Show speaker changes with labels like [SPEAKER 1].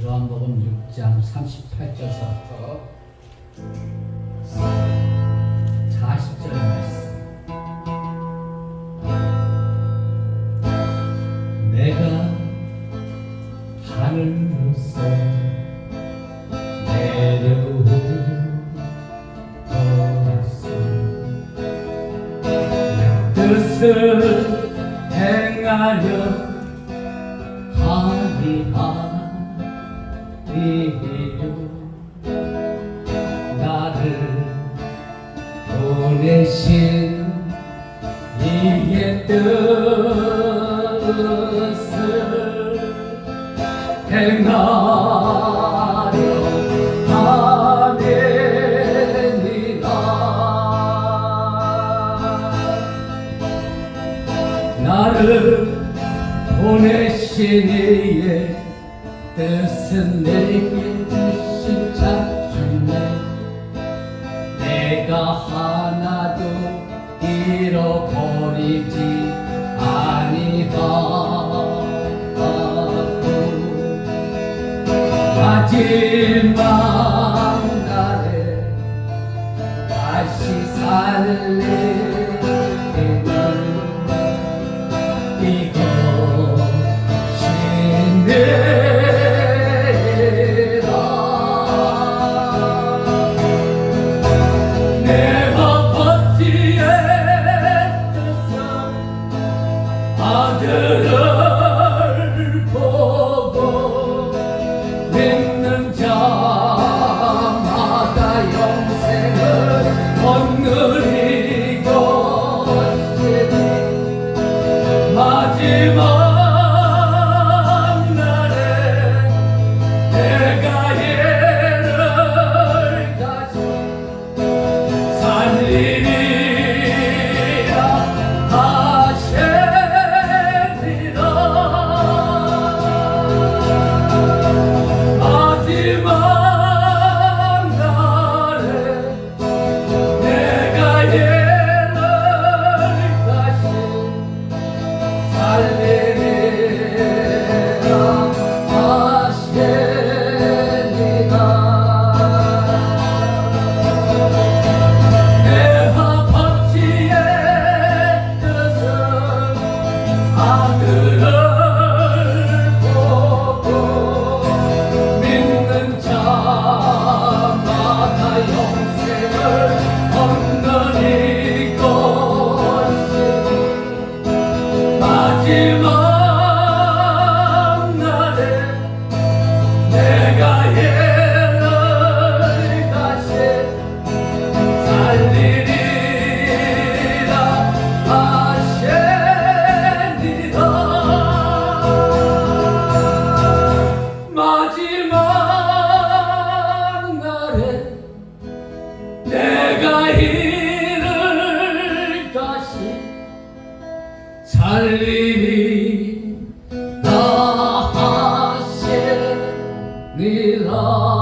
[SPEAKER 1] 요한복음 6장 38절서부터 40절의 말씀. 내가 하늘로서 내려온 것은 내 뜻을 행하려 하리하 나를 보내신 이의 뜻을 행하려 하느니라. 나를 보내신 이의 뜻은 내게 주신 자주네 내가 하나도 잃어버리지 아니하고 마지막 날에 다시 살리 마지 이를 다시 살리리라 하시리라